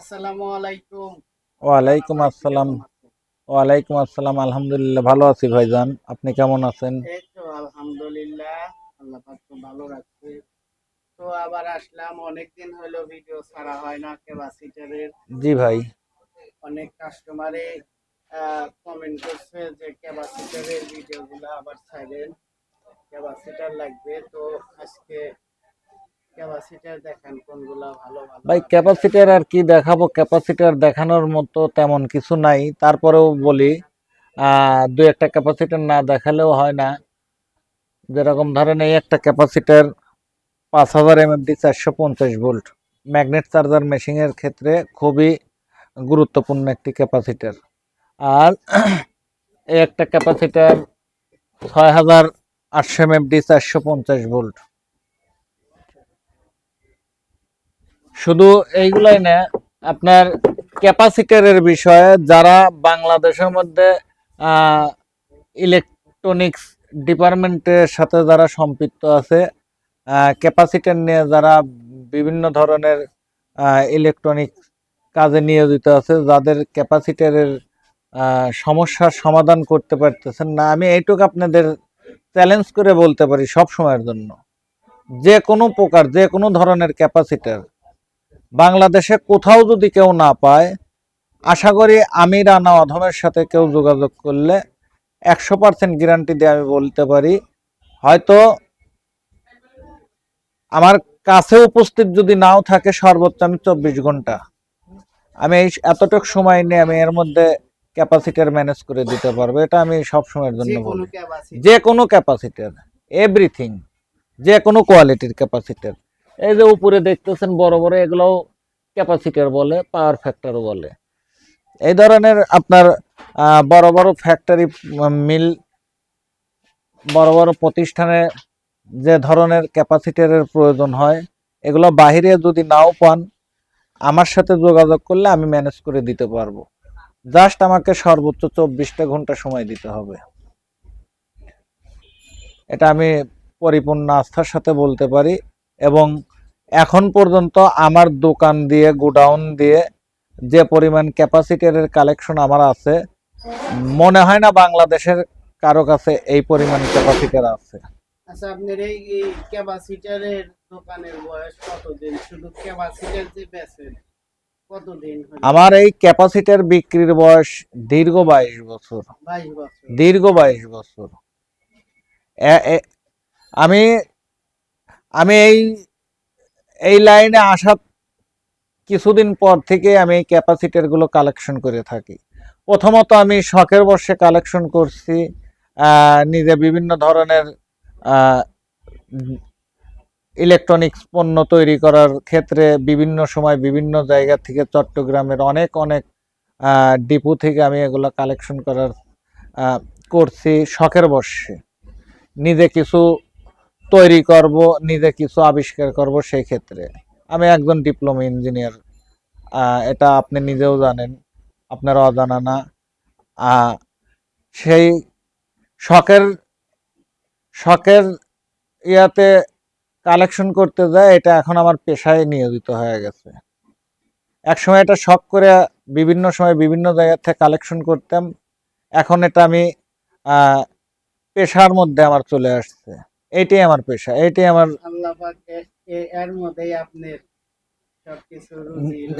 আসসালামু আলাইকুম। ওয়ালাইকুম আসসালাম। ওয়ালাইকুম আসসালাম আলহামদুলিল্লাহ ভালো আছি ভাইজান। আপনি কেমন আছেন? এই তো আলহামদুলিল্লাহ আল্লাহ পাক তো ভালো রাখছে। তো আবার আসলাম অনেকদিন হলো ভিডিও ছাড়া হয় না ক্যাপাসিটারের জি ভাই। অনেক কাস্টমারে কমেন্ট করছে যে ক্যাপাসিটারের ভিডিওগুলো আবার ছাড়েন ক্যাপাসিটার লাগবে। তো আজকে ক্যাপাসিটার দেখান কোনগুলা ভালো ভালো ভাই ক্যাপাসিটার আর কি দেখাবো? ক্যাপাসিটার দেখানোর মতো তেমন কিছু নাই। তারপরেও বলি দু একটা ক্যাপাসিটার না দেখালেও হয় না। যেরকম ধরেন এই একটা ক্যাপাসিটার পাঁচ হাজার এমএমডি চারশো পঞ্চাশ ভোল্ট। ম্যাগনেট চার্জার মেশিনের ক্ষেত্রে খুবই গুরুত্বপূর্ণ একটি ক্যাপাসিটার আর এই একটা ক্যাপাসিটার ছয় হাজার আটশো এমএমডি চারশো পঞ্চাশ ভোল্ট। শুধু এইগুলাই না, আপনার ক্যাপাসিটারের বিষয়ে যারা বাংলাদেশের মধ্যে ইলেকট্রনিক্স ডিপার্টমেন্টের সাথে যারা সম্পৃক্ত আছে ক্যাপাসিটার নিয়ে যারা বিভিন্ন ধরনের ইলেকট্রনিক্স কাজে নিয়োজিত আছে, যাদের ক্যাপাসিটারের সমস্যার সমাধান করতে পারতেছেন না, আমি এইটুকু আপনাদের চ্যালেঞ্জ করে বলতে পারি সব সময়ের জন্য। যে কোনো প্রকার, যে কোনো ধরনের ক্যাপাসিটার বাংলাদেশে কোথাও যদি কেউ না পায় আশা করি আমি রানা অধমের সাথে কেউ যোগাযোগ করলে একশো পার্সেন্ট গ্যারান্টি দিয়ে আমি বলতে পারি। হয়তো আমার কাছে উপস্থিত যদি নাও থাকে সর্বোচ্চ আমি চব্বিশ ঘণ্টা। আমি এই এতটুকু সময় নিয়ে আমি এর মধ্যে ক্যাপাসিটার ম্যানেজ করে দিতে পারব এটা আমি সব সময়ের জন্য বলি। যে কোনো ক্যাপাসিটার এভরিথিং যে কোনো কোয়ালিটির ক্যাপাসিটার এই যে উপরে দেখতেছেন বড় বড়, এগুলোও ক্যাপাসিটার বলে, পাওয়ার ফ্যাক্টর বলে। এই ধরনের আপনার বড় বড় ফ্যাক্টরি মিল, বড় বড় প্রতিষ্ঠানে যে ধরনের ক্যাপাসিটারের প্রয়োজন হয়, এগুলো বাহিরে যদি নাও পান, আমার সাথে যোগাযোগ করলে আমি ম্যানেজ করে দিতে পারব। জাস্ট আমাকে সর্বোচ্চ চব্বিশটা ঘণ্টা সময় দিতে হবে। এটা আমি পরিপূর্ণ আস্থার সাথে বলতে পারি এবং এখন পর্যন্ত আমার দোকান দিয়ে গোডাউন দিয়ে যে পরিমাণ ক্যাপাসিটারের কালেকশন আমার আছে মনে হয় না বাংলাদেশের কারও কাছে এই পরিমাণ ক্যাপাসিটার আছে। আচ্ছা আপনার এই ক্যাপাসিটারের দোকানের বয়স কতদিন? শুধু ক্যাপাসিটার যে বেচেন আমার এই ক্যাপাসিটার বিক্রির বয়স দীর্ঘ বাইশ বছর। দীর্ঘ বাইশ বছর। আমি আমি এই এই লাইনে আসা কিছুদিন পর থেকে আমি এই ক্যাপাসিটারগুলো কালেকশন করে থাকি। প্রথমত আমি শখের বর্ষে কালেকশন করছি নিজে বিভিন্ন ধরনের ইলেকট্রনিক্স পণ্য তৈরি করার ক্ষেত্রে বিভিন্ন সময় বিভিন্ন জায়গা থেকে চট্টগ্রামের অনেক অনেক ডিপো থেকে আমি এগুলো কালেকশন করার করছি শখের বর্ষে নিজে কিছু তৈরি করব, নিজে কিছু আবিষ্কার করব সেই ক্ষেত্রে। আমি একজন ডিপ্লোমা ইঞ্জিনিয়ার এটা আপনি নিজেও জানেন, আপনার অজানা না। সেই শখের শখের ইয়াতে কালেকশন করতে যায়, এটা এখন আমার পেশায় নিয়োজিত হয়ে গেছে। এক সময় এটা শখ করে বিভিন্ন সময় বিভিন্ন জায়গা থেকে কালেকশন করতাম, এখন এটা আমি পেশার মধ্যে আমার চলে আসছে। এইটাই আমার পেশা এইটাই আমার এর মধ্যেই আপনার সবকিছু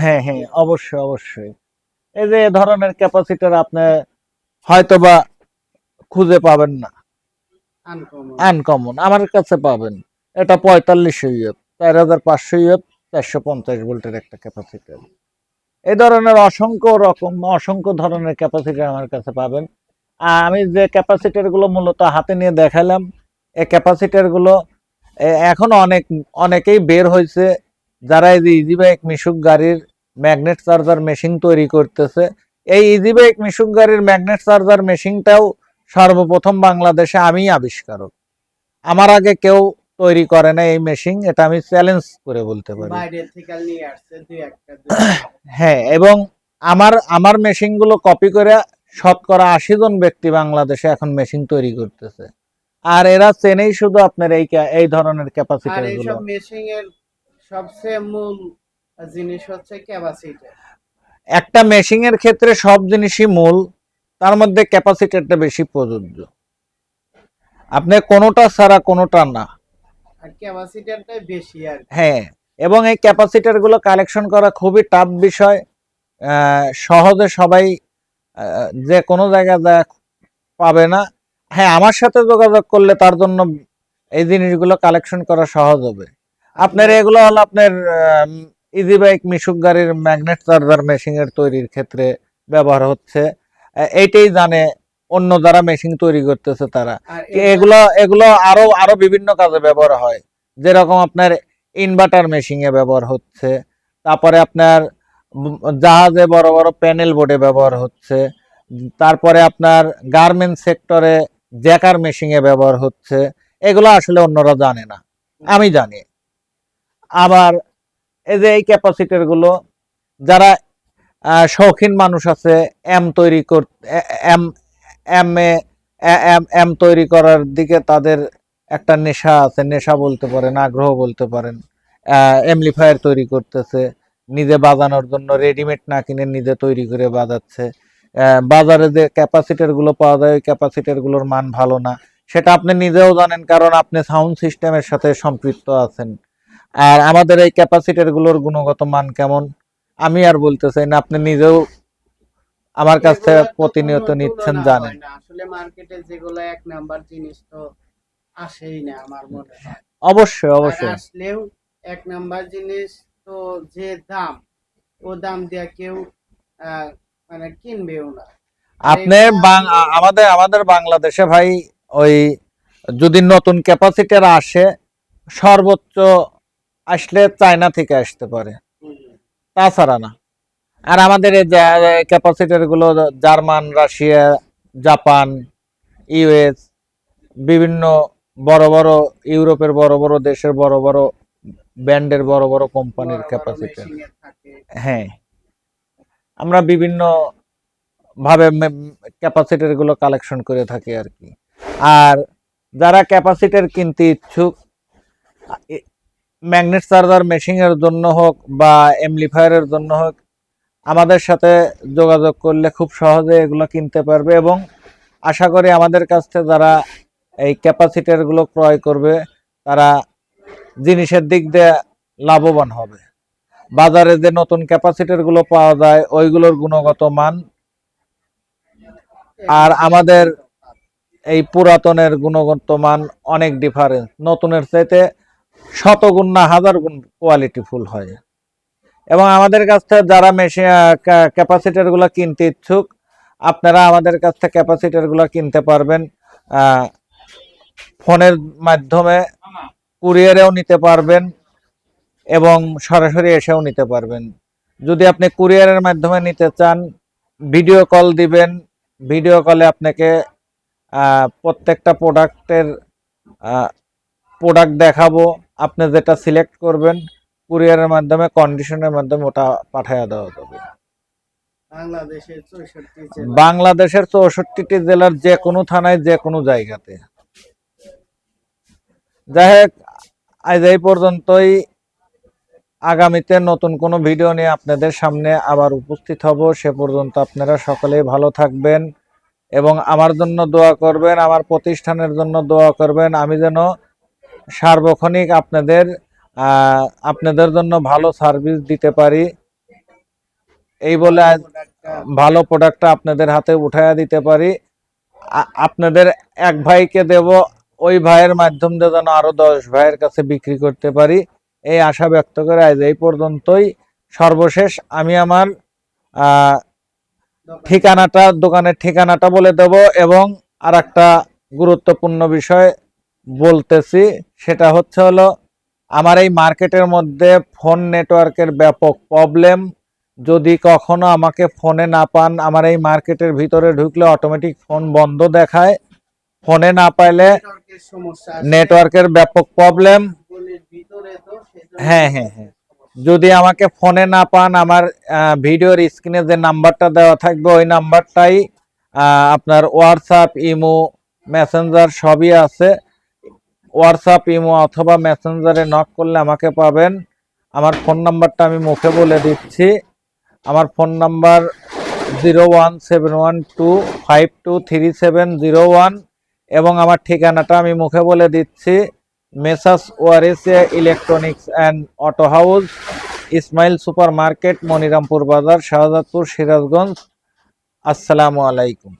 হ্যাঁ হ্যাঁ অবশ্যই অবশ্যই। এই যে ধরনের ক্যাপাসিটার আপনি হয়তোবা খুঁজে পাবেন না। আনকমন আমার কাছে পাবেন। এটা পঁয়তাল্লিশশো ইউএফ চার হাজার পাঁচশো ইউএফ চারশো পঞ্চাশ ভোল্টের একটা ক্যাপাসিটার এই ধরনের অসংখ্য রকম অসংখ্য ধরনের ক্যাপাসিটার আমার কাছে পাবেন। আমি যে ক্যাপাসিটারগুলো মূলত হাতে নিয়ে দেখালাম এই ক্যাপাসিটারগুলো এখন অনেক অনেকেই বের হয়েছে যারা এই যে ইজি বাইক মিশুক গাড়ির ম্যাগনেট চার্জার মেশিন তৈরি করতেছে এই ইজি বাইক মিশুক গাড়ির ম্যাগনেট চার্জার মেশিনটাও সর্বপ্রথম বাংলাদেশে আমিই আবিষ্কারক। আমার আগে কেউ তৈরি করে না এই মেশিন এটা আমি চ্যালেঞ্জ করে বলতে পারি। হ্যাঁ এবং আমার আমার মেশিনগুলো কপি করে শতকরা আশি জন ব্যক্তি বাংলাদেশে এখন মেশিন তৈরি করতেছে। আর এরা চেনেই শুধু আপনার এই এই ধরনের আর ক্যাপাসিটারগুলো। এইসব মেশিং এর সবচেয়ে মূল জিনিস হচ্ছে ক্যাপাসিটার একটা মেশিং এর ক্ষেত্রে সব জিনিসই মূল তার মধ্যে ক্যাপাসিটারটা বেশি প্রযোজ্য। আপনি কোনোটা ছাড়া কোনোটা না। আর ক্যাপাসিটারটাই বেশি আর হ্যাঁ এবং এই ক্যাপাসিটারগুলো কালেকশন করা খুবই টাফ বিষয়। সহজে সবাই যে কোনো জায়গায় যা পাবে না হ্যাঁ আমার সাথে যোগাযোগ করলে তার জন্য এই জিনিসগুলো কালেকশন করা সহজ হবে। আপনার এগুলো হলো আপনার ইজি বাইক মিশুক গাড়ির ম্যাগনেট চার্জার মেশিন এর তৈরির ক্ষেত্রে ব্যবহার হচ্ছে। এইটাই জানে অন্য যারা মেশিন তৈরি করতেছে তারা। এগুলো এগুলো আরও আরও বিভিন্ন কাজে ব্যবহার হয়। যেরকম আপনার ইনভার্টার মেশিং এ ব্যবহার হচ্ছে তারপরে আপনার জাহাজে বড় বড় প্যানেল বোর্ডে ব্যবহার হচ্ছে তারপরে আপনার গার্মেন্ট সেক্টরে জ্যাকার মেশিং এ ব্যবহার হচ্ছে। এগুলো আসলে অন্যরা জানে না। আমি জানি। আবার এই যে এই ক্যাপাসিটারগুলো, যারা শৌখিন মানুষ আছে এম তৈরি করতে M M A, M M তৈরি করার দিকে তাদের একটা নেশা আছে। নেশা বলতে পারেন, আগ্রহ বলতে পারেন। এমলিফায়ার তৈরি করতেছে, নিজে বাজানোর জন্য রেডিমেড না কিনে নিজে তৈরি করে বাজাচ্ছে। বাজারে যে ক্যাপাসিটারগুলো পাওয়া যায় ওই ক্যাপাসিটারগুলোর মান ভালো না। সেটা আপনি নিজেও জানেন কারণ আপনি সাউন্ড সিস্টেমের সাথে সম্পৃক্ত আছেন। আর আমাদের এই ক্যাপাসিটারগুলোর গুণগত মান কেমন? আমি আর বলতে চাই না আপনি নিজেও আমার কাছ থেকে প্রতিনিয়ত নিচ্ছেন জানেন। আসলে মার্কেটে যেগুলো এক নাম্বার জিনিস তো আসেই না আমার মনে হয়। অবশ্যই অবশ্যই। আসলেও এক নাম্বার জিনিস তো যে দাম ও দাম দিয়ে কেউ মানে কিনবেও না। আপনি আমাদের আমাদের বাংলাদেশে ভাই ওই যদি নতুন ক্যাপাসিটার আসে সর্বোচ্চ আসলে চায়না থেকে আসতে পারে। তাছাড়া না। আর আমাদের ক্যাপাসিটারগুলো জার্মান রাশিয়া জাপান ইউএস বিভিন্ন বড় বড় ইউরোপের বড় বড় দেশের বড় বড় ব্যান্ডের বড় বড় কোম্পানির ক্যাপাসিটার। হ্যাঁ। আমরা বিভিন্ন ভাবে ক্যাপাসিটারগুলো কালেকশন করে থাকি আর কি। আর যারা ক্যাপাসিটার কিনতে ইচ্ছুক ম্যাগনেট চার্জার মেশিং এর জন্য হোক বা এমপ্লিফায়ারের জন্য হোক, আমাদের সাথে যোগাযোগ করলে খুব সহজে এগুলো কিনতে পারবে এবং আশা করি আমাদের কাছ থেকে যারা এই ক্যাপাসিটারগুলো ক্রয় করবে, তারা জিনিসের দিক দিয়ে লাভবান হবে। বাজারে যে নতুন ক্যাপাসিটারগুলো পাওয়া যায়, ওইগুলোর গুণগত মান আর আমাদের এই পুরাতনের গুণগত মান অনেক ডিফারেন্স নতুনের চাইতে শতগুণ না হাজার গুণ কোয়ালিটি ফুল হয়। এবং আমাদের কাছ থেকে যারা মেশিন ক্যাপাসিটারগুলো কিনতে ইচ্ছুক, আপনারা আমাদের কাছ থেকে ক্যাপাসিটারগুলো কিনতে পারবেন ফোনের মাধ্যমে, কুরিয়ারেও নিতে পারবেন। এবং সরাসরি এসেও নিতে পারবেন। যদি আপনি কুরিয়ারের মাধ্যমে নিতে চান ভিডিও কল দিবেন ভিডিও কলে আপনাকে প্রত্যেকটা প্রোডাক্টের প্রোডাক্ট দেখাবো আপনি যেটা সিলেক্ট করবেন কুরিয়ারের মাধ্যমে কন্ডিশনের মাধ্যমে ওটা পাঠিয়ে দেওয়া যাবে। বাংলাদেশের চৌষট্টি বাংলাদেশের চৌষট্টিটি জেলার যে কোনো থানায় যে কোনো জায়গাতে। যাই হোক আজ এই পর্যন্তই। আগামীতে নতুন কোনো ভিডিও নিয়ে আপনাদের সামনে আবার উপস্থিত হব। সে পর্যন্ত আপনারা সকলেই ভালো থাকবেন এবং আমার জন্য দোয়া করবেন, আমার প্রতিষ্ঠানের জন্য দোয়া করবেন। আমি যেন সার্বক্ষণিক আপনাদের আপনাদের জন্য ভালো সার্ভিস দিতে পারি। এই বলে ভালো প্রোডাক্টটা আপনাদের হাতে উঠাইয়া দিতে পারি। আপনাদের এক ভাইকে দেব, ওই ভাইয়ের মাধ্যম দিয়ে যেন আরও দশ ভাইয়ের কাছে বিক্রি করতে পারি। এই আশা ব্যক্ত করে আজ এই পর্যন্তই। সর্বশেষ আমি আমার ঠিকানাটা দোকানের ঠিকানাটা বলে দেব এবং আর একটা গুরুত্বপূর্ণ বিষয় বলতেছি সেটা হচ্ছে হলো আমার এই মার্কেটের মধ্যে ফোন নেটওয়ার্কের ব্যাপক প্রবলেম। যদি কখনো আমাকে ফোনে না পান আমার এই মার্কেটের ভিতরে ঢুকলে অটোমেটিক ফোন বন্ধ দেখায়। ফোনে না পাইলে। নেটওয়ার্কের ব্যাপক প্রবলেম। হ্যাঁ, হ্যাঁ, হ্যাঁ। যদি আমাকে ফোনে না পান আমার ভিডিওর স্ক্রিনে যে নাম্বারটা দেওয়া থাকবে ওই নাম্বারটাই আপনার হোয়াটসঅ্যাপ ইমো মেসেঞ্জার সবই আছে। হোয়াটসঅ্যাপ ইমো অথবা মেসেঞ্জারে নক করলে আমাকে পাবেন। আমার ফোন নাম্বারটা আমি মুখে বলে দিচ্ছি। আমার phone number zero one seven one two five two three seven zero one এবং আমার ঠিকানাটা আমি মুখে বলে দিচ্ছি। Messrs ওয়ারেসিয়া electronics and auto house Ismail super market Monirampur বাজার শাহজাদপুর সিরাজগঞ্জ আসসালামু আলাইকুম